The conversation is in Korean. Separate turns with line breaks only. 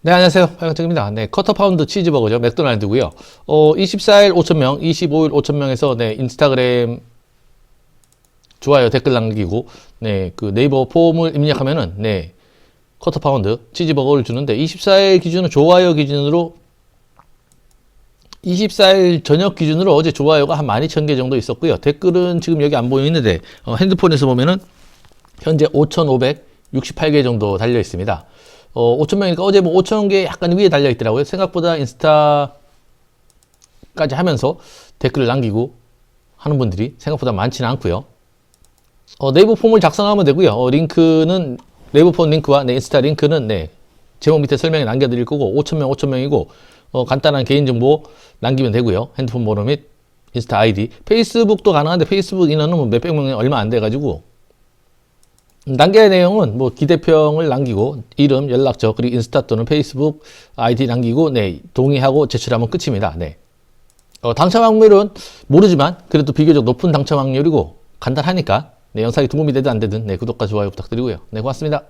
네, 안녕하세요. 빨간색입니다. 네, 커터 파운드 치즈버거죠. 맥도날드고요. 어, 24일 5,000명, 25일 5,000명에서 네, 인스타그램 좋아요, 댓글 남기고 네, 그 네이버 폼을 입력하면은 네, 커터 파운드 치즈버거를 주는데 24일 기준으로 좋아요 기준으로 24일 저녁 기준으로 어제 좋아요가 한 12,000개 정도 있었고요. 댓글은 지금 여기 안 보이는데 어, 핸드폰에서 보면은 현재 5,568개 정도 달려 있습니다. 어, 5,000명이니까 어제 뭐 5,000개 약간 위에 달려 있더라고요. 생각보다 인스타까지 하면서 댓글을 남기고 하는 분들이 생각보다 많지는 않고요. 어, 네이버 폼을 작성하면 되고요. 어, 링크는 네이버 폼 링크와 네, 인스타 링크는 네, 제목 밑에 설명에 남겨드릴 거고 5,000명, 5,000명이고 어, 간단한 개인정보 남기면 되고요. 핸드폰 번호 및 인스타 아이디. 페이스북도 가능한데 페이스북 인원은 뭐 몇백 명이 얼마 안 돼가지고 남겨야 내용은 뭐 기대평을 남기고 이름, 연락처 그리고 인스타 또는 페이스북 아이디 남기고 네 동의하고 제출하면 끝입니다. 네. 어, 당첨 확률은 모르지만 그래도 비교적 높은 당첨 확률이고 간단하니까 네, 영상이 도움이 되든 안 되든 네, 구독과 좋아요 부탁드리고요. 네, 고맙습니다.